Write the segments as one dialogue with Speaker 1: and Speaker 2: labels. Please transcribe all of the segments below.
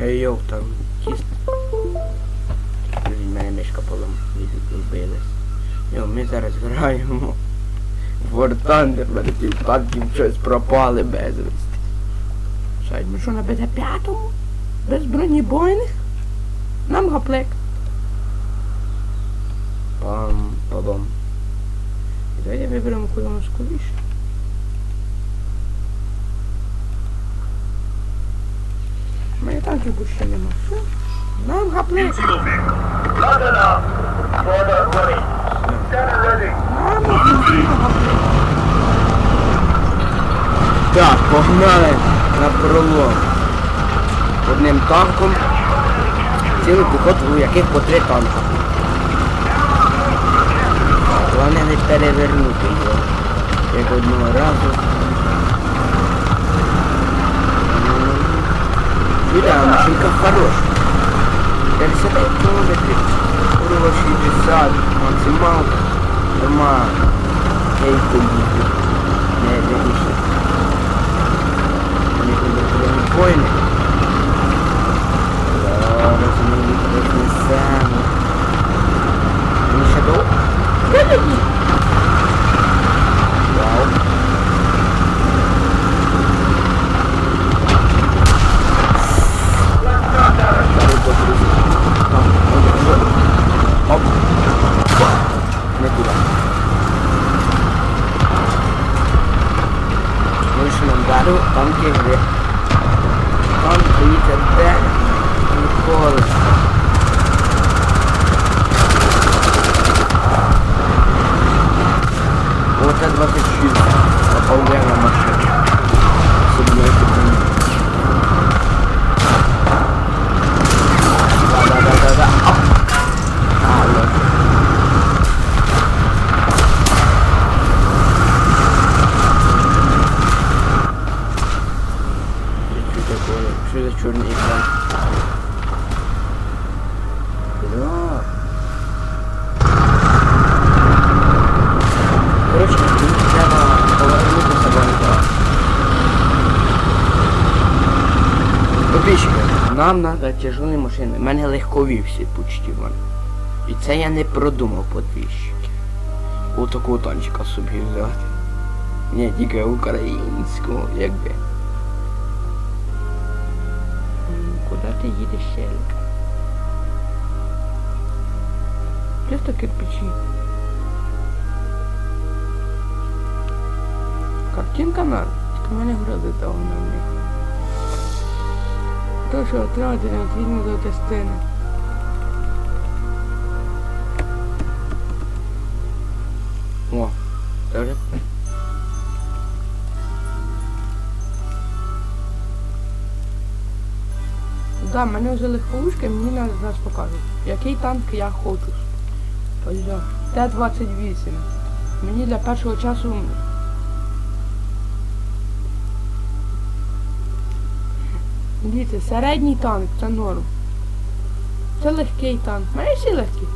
Speaker 1: Ей, йоу, там кіст. Блін, мене мишка полом відбилась. Йо, ми зараз граємо. в War Thunder, мене півтанків щось пропали безвісти. Шайд, ми що на БД-5? Без бронебойних? Нам гаплек. Пам, пабам. Давайте виберемо куди нам скоріше. Мене танків ще нема. Все. Нам
Speaker 2: ready.
Speaker 1: Нам. Так, погнали на пролом. Одним танком. Цілий піхоту, у яких по три танка. Головне не перевернути його. Як одного разу. Юля, машинка хороша. 55 кілометрів. Курва 60, максималка. Нормально. Я їх поїду. Не, не більше. Вони будуть воїни. Зараз ми їх рознесемо. Вони ще довго? Вау. Такое? Что за черный экран? Да. Короче, треба повернутися в ангар. Подписчики, нам треба тяжелі машини. У мене легкові всі почти в мене. І це я не продумав подписчики. Отакого танчика собі взяти. Ні, тільки українського, якби. Ти їдеш, Щелка? Просто кирпичі. Картинка на. Мене грози того на них. То що отримати необхідно до частини. О, це Да, мене вже легковушки, мені зараз покажуть. Який танк я хочу. Ось. Т-28. Мені для першого часу Дивіться, середній танк, це норм. Це легкий танк. У мене всі легкі.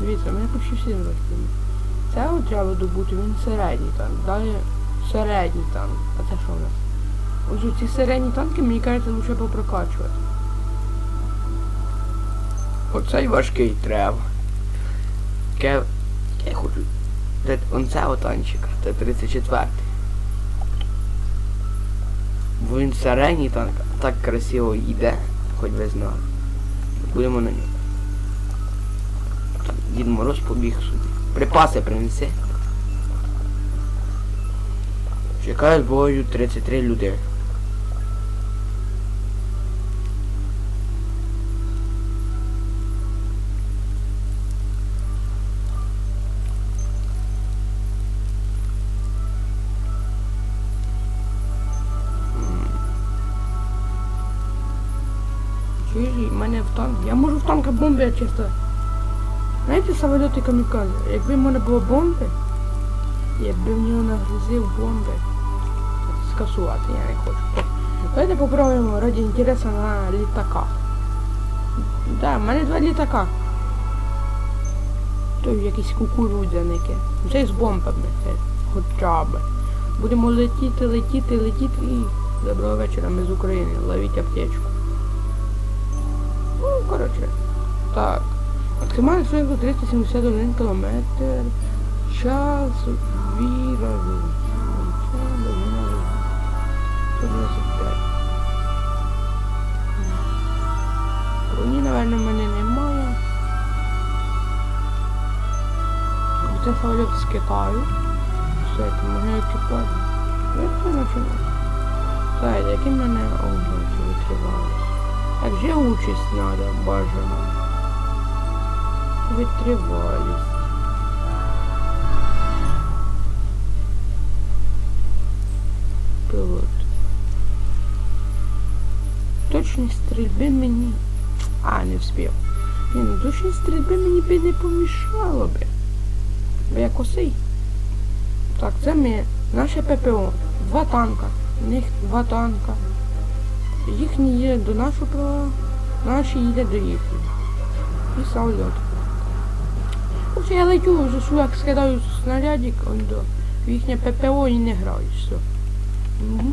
Speaker 1: Дивіться, мене почти всі легкі. Це от треба добути, він середній танк. Далі середній танк. А це що у нас? Ось ці середні танки, мені кажеться, лише попрокачувати. Оцей важкий треба. Я хочу. Це он цього танчика, це 34. Бо він середній танк, так красиво йде, хоч ви знали. Будемо на ньому. Так, Дід Мороз побіг собі. Припаси принеси. Чекаю з бою 33 люди. Танк. Я можу в танка бомби чисто. Знаєте, самоліти камікадзе, якби в мене було бомби, якби в нього нагрузив бомби. Скасувати я не хочу. Давайте попробуємо раді інтересу на літаках. Да, в мене два літака. Той якийсь кукурудзяники. Вже з бомбами. це Хоча б. Будемо летіти, летіти, летіти і Доброго вечора, ми з України. Ловіть аптечку. Коротше. Так. Максимальна швидкість 371 км. Час віра. 125. Броні, напевно, мене немає. Це самоліт з Китаю. Все, це можна екіпаж. Як це починає? Так, який мене область витривалість? Так, вже участь треба, бажано. Витривалість. Пилот. Точність стрільби мені. А, не вспів. Ні, ну точність стрільби мені би не помішало би. Бо я косий. Так, це ми. Наше ППО. Два танка. У них два танка. Їхні їде до нашого права, наші їде до їхнього. І самоліт. Оце я летю, вже як скидаю снарядик, до їхнє ППО і не граю, все. Угу.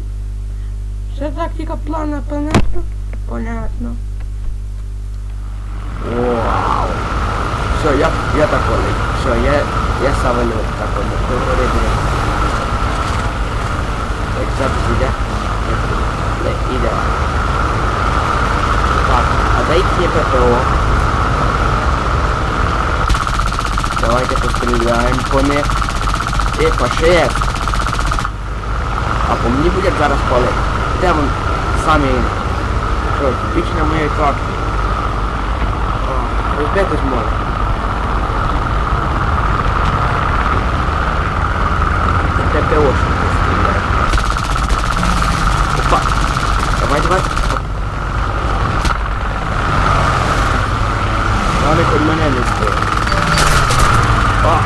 Speaker 1: Це тактика плана, понятно? Понятно.
Speaker 3: Вау. Все, я, я такой. Все, я, я самолет такой. Так, запись іде? Не, іде. Так, а дайте мне ППО. Давайте постріляємо по них. Е, пошеф. А по мені буде зараз палити. Де вон самі. Що, вічно моєї тактики. Розбити зможе. Це ПОшник 20. Валік від мене не збив. А!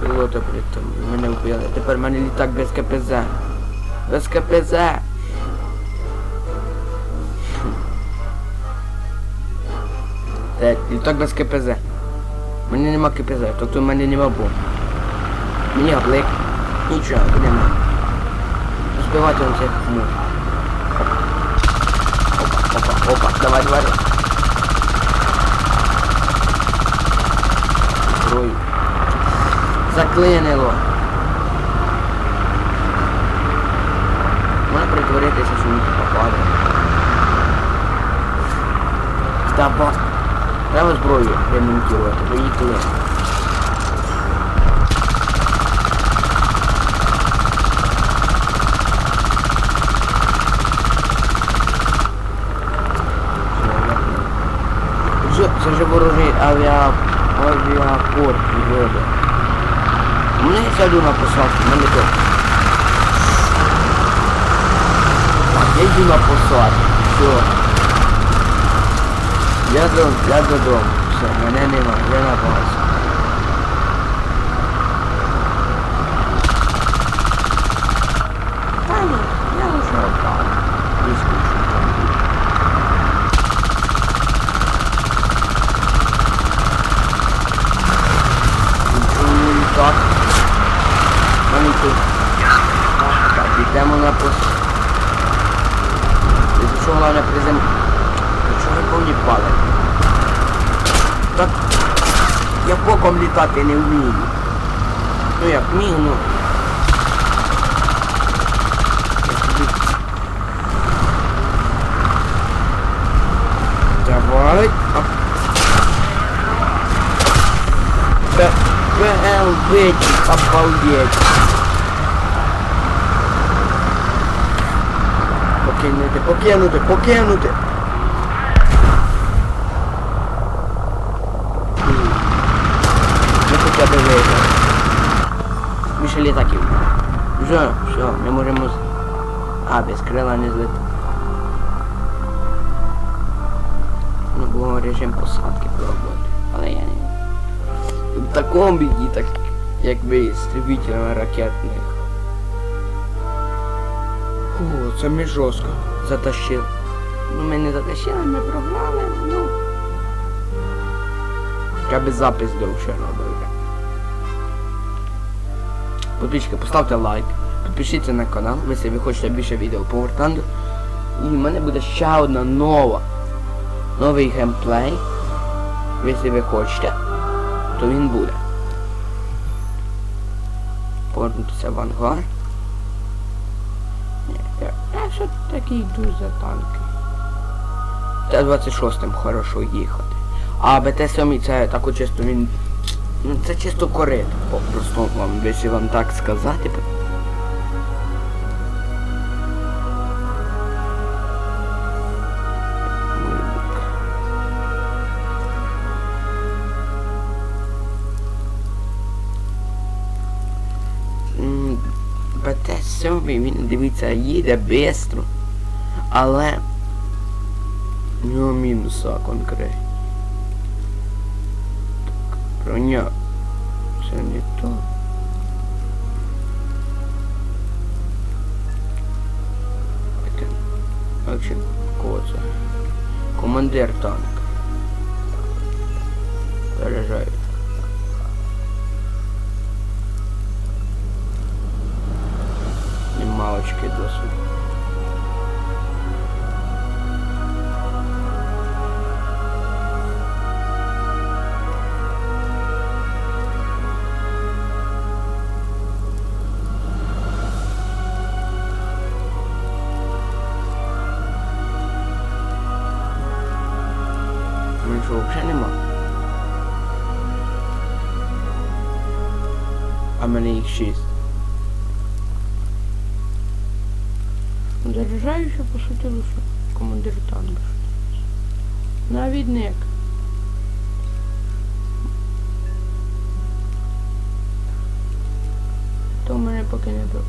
Speaker 3: Пілота при тому. Мене вбили. Тепер в мене літак без КПЗ. Без КПЗ. Літак без КПЗ. У мене нема КПЗ, тобто в мене нема бомб. Мені облик. Нічого, нема. Збивати он всіх може. Опа, опа, опа, давай, давай. Зброю. Заклинило. Можна притворитися, що мені попаде. Здава. Треба зброю ремонтувати, поїхали. Вже, це вже ворожий авіа... авіапорт відводи. Мене я сяду на посадку, мене то. Так, я йду на посадку. Все. Я додому, я додому. Все, мене нема, я на базі.
Speaker 1: Та ні, я лише отак.
Speaker 3: Не скучно там буде. Нічого не літак. Тут. Так, йдемо на посадку. Якщо вона не призем... Якщо ви повні пали. Так я боком літати не вмію. Ну як вмію, ну. Давай. Оп. Б- БЛВ, обалдеть. Покинути, покинути, покинути. Ми хоча б виграли. Більше літаків. Вже, все, ми можемо... А, без крила не злити. Ну, було режим посадки пробувати. Але я не. В такому біді, так якби істребителями ракетних. О, це ми жорстко затащили. Ну ми не затащили, ми програли, ну. Хоча б запис довше робив. Подписчики, поставте лайк, підпишіться на канал, якщо ви хочете більше відео по Thunder. І в мене буде ще одна нова. Новий геймплей. Якщо ви хочете, то він буде. Повернутися в ангар.
Speaker 1: Я таки йду танки.
Speaker 3: Т-26 хорошо їхати. А БТ-7 це так чисто він. Ну це чисто корито. Просто вам, якщо вам так сказати. Він дивіться їде швидко. Але у нього мінуса конкретні. Так, броня. Це не то. Таке. А чи кого це? Командир танка. Заряджаю. Малочки досить. Ну шість.
Speaker 1: Що по суті лише командир танка. Навідник. То мене поки не було.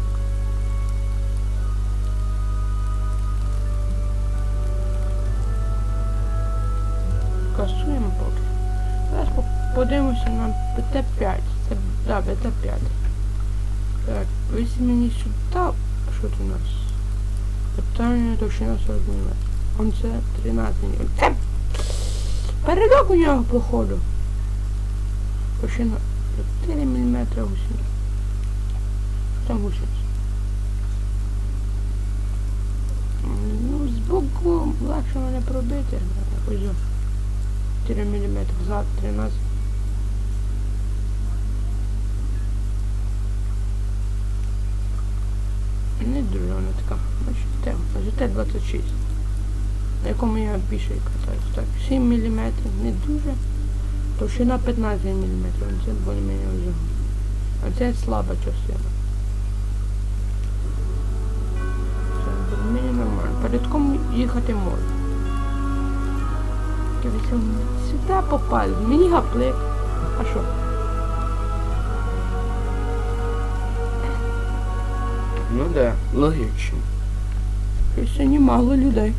Speaker 1: Касуємо поки. Зараз подивимося на БТ-5. Це, да, БТ-5. Так, вisi мені сюди. Що це у нас? Питання товщина 40 мм. Он це 13 мм. Це передок у нього походу. Товщина 4 мм гусінь. Там гусінь. Ну, з боку легше мене пробити. Ось 4 мм зад 13. Не дуже вона така. Значить, те, ЖТ-26. На якому я більше катаюсь. Так, 7 мм, не дуже. Товщина 15 мм. Це більш-менш вже. А це слаба частина. Це більш-менш нормально. Передком їхати можна. Сюди попали, мені гаплик. А що?
Speaker 3: Ну да, логічно.
Speaker 1: Щось сьогодні мало людей.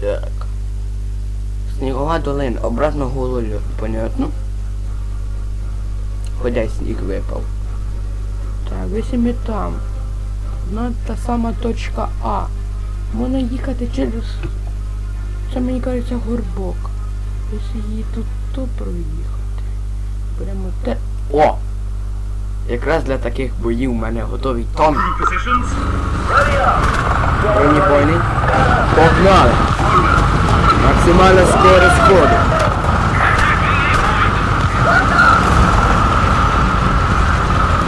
Speaker 3: Так. Снігова долина, обратно гололю, понятно? Ходя сніг випав.
Speaker 1: Так, якщо ми там. Одна та сама точка А. Можна їхати через. Це мені кажеться горбок. Якщо її тут то проїхати. Прямо те.
Speaker 3: О! Якраз для таких боїв у мене готовий танк бронебойний. Погнали! Максимальна скорость ходу.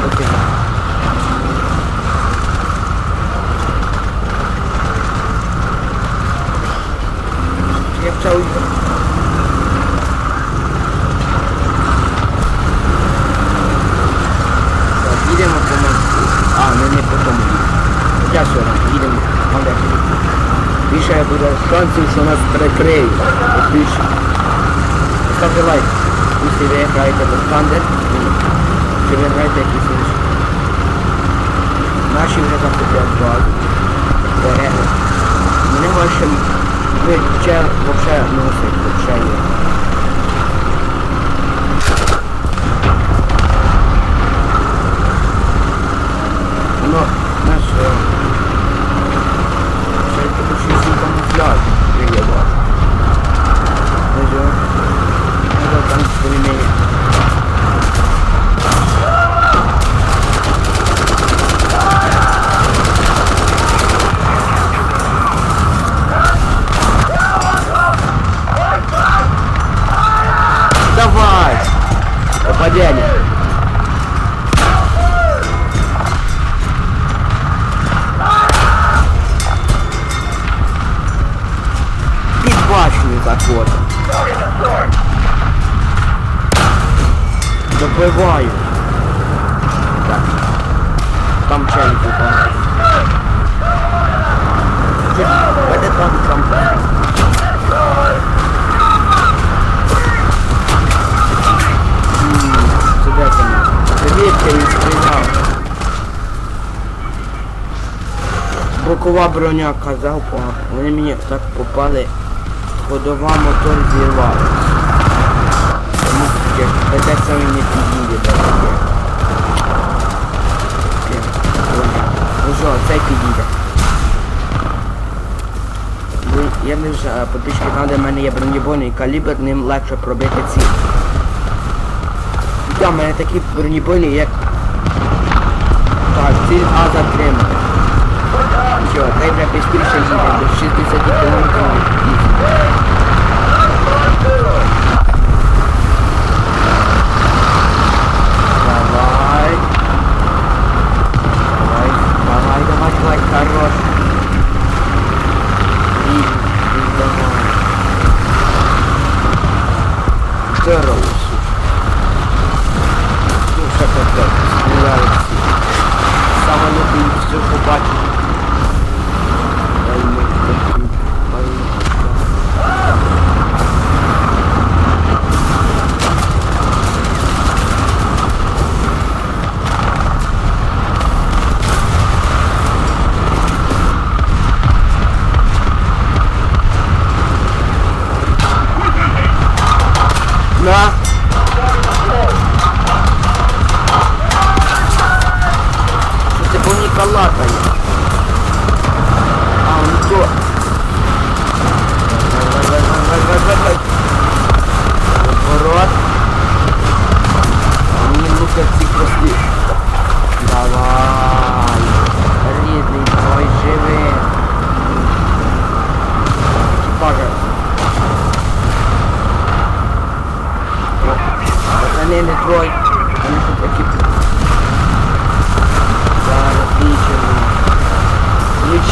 Speaker 3: Окей. Я почав їхати. Так, їдемо по мосту. А, ми не по тому їдемо. Хоча все одно, їдемо. там далі. Більше буде шансів, що нас перекриють. Більше. Ставте лайк. Якщо ви граєте в Thunder, чи ви граєте якісь інші. Наші вже захоплять базу. Береги. Вони ваші виче вообще носить, вообще є. Воно Упав. Чуть, веде там там. М, Це де? Звідки він? Бокова броня казав, вони мені так попали. Ходова мотор зірвалась. Тому таке саме не підійде до таке. Таке, броня. Що, цей підійде. Я не вже подички там, де в мене є бронебойний калібр, ним легше пробити ціль. Там в мене такі бронебойні, як... Так, ціль А затримати. Все, дай вже быстріше їде, до 60 км давай, давай, давай, хорош. И, и давай. Здорово, слушай. Слушай, как стреляют все. Саме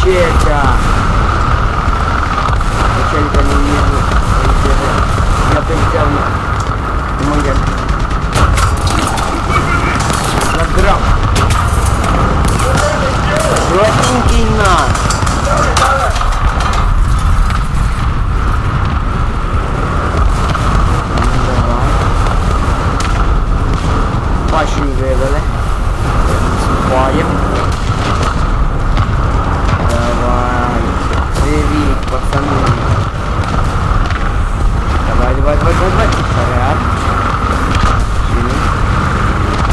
Speaker 3: Лечиться. Началька не вижу. Я взял на моя. На грамм. Жёстенький на. Ну, давай. Давай, давай, давай, давай. Жени.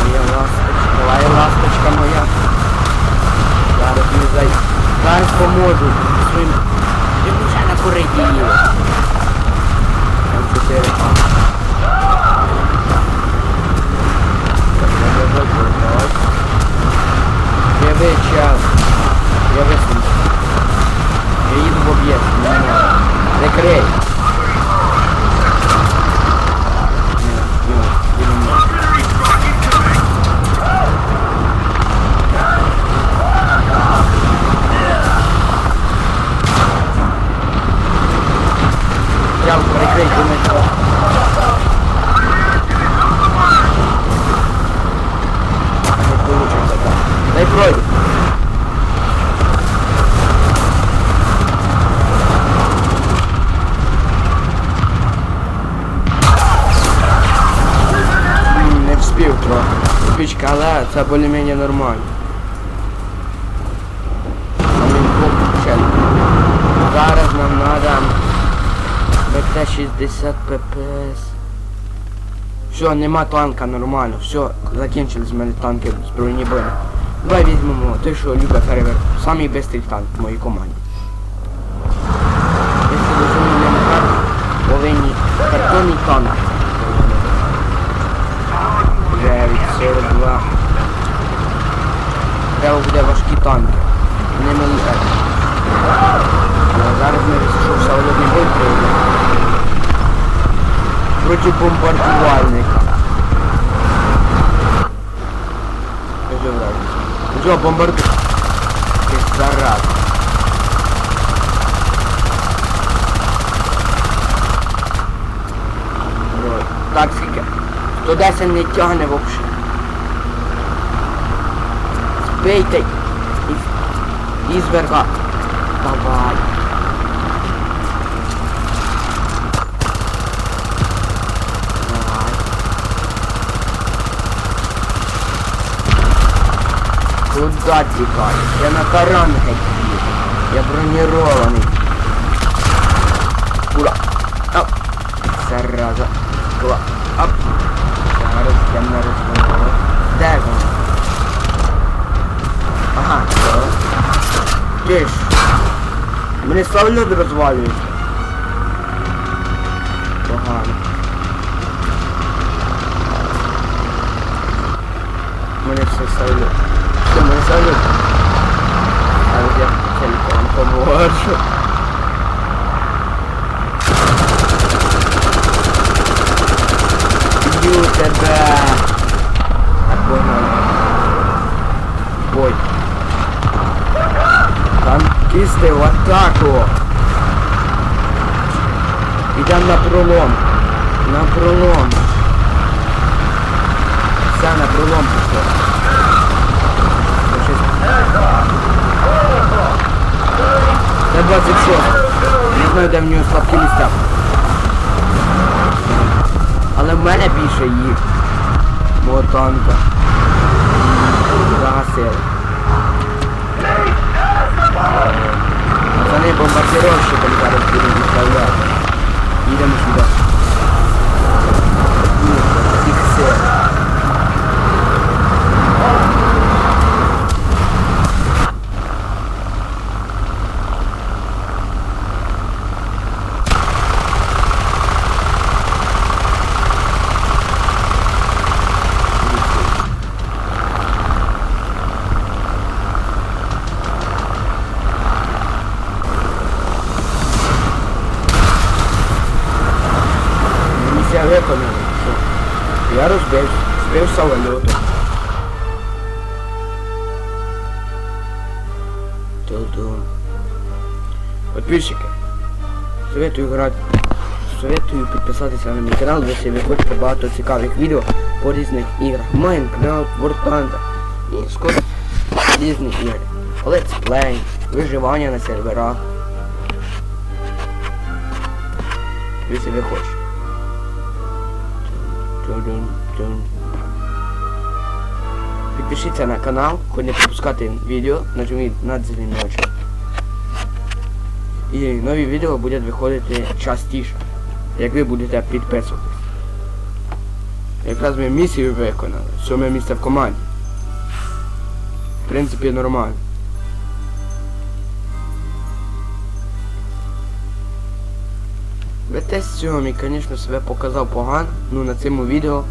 Speaker 3: Моя ласточка. Давай, ласточка так. Дай Не вспів трохи. Спічка, але це більш-менш нормально. Зараз нам надо БТ-60 ППС. Все, нема танка, нормально. Все, закінчились в мене танки з бронебойним. Давай візьмемо той, що любить перевер. Самий бистрий танк в моїй команді. Якщо не так, повинні картонний танк. 942. Треба буде важкі танки. Не малі так. Зараз ми що холодний бой прийде. Проти бомбардувальника. Джо, бомбарду? Ты зараза. Так, скільки? 110 не тягне взагалі. Спийте і, і зверга. Давай. Куда тікаєш? Я на таран геть. Я бронірований. Кула. Ап. Зараза. Кула. Ап. Зараз я не розумію. Де він? Ага, все. Ти ж. Мене самоліт розвалюється. Погано. Мене все самоліт. Самоліт. А я телефон поможу. Б'ю тебе. Так, погнали. Бой. Танкисти в атаку. Ідемо на пролом. На пролом. Все, на пролом пішло. Щось Це 26. Не знаю, де в нього слабкі місця. Але в мене більше їх. Мого танка. Загасили. Пацани бомбардировщиком зараз будемо відправляти. Їдемо сюди. Підписатися на мій канал, якщо ви хочете багато цікавих відео по різних іграх. Майнкрафт, Thunder і скоро різні ігри. Play, виживання на серверах. Якщо ви хочете. Підпишіться на канал, щоб не пропускати відео, нажміть на дзвіночок. І нові відео будуть виходити частіше, як ви будете підписуватись. Якраз ми місію виконали, сьоме місце в команді. В принципі, нормально. ВТ-7, звісно, себе показав погано, ну на цьому відео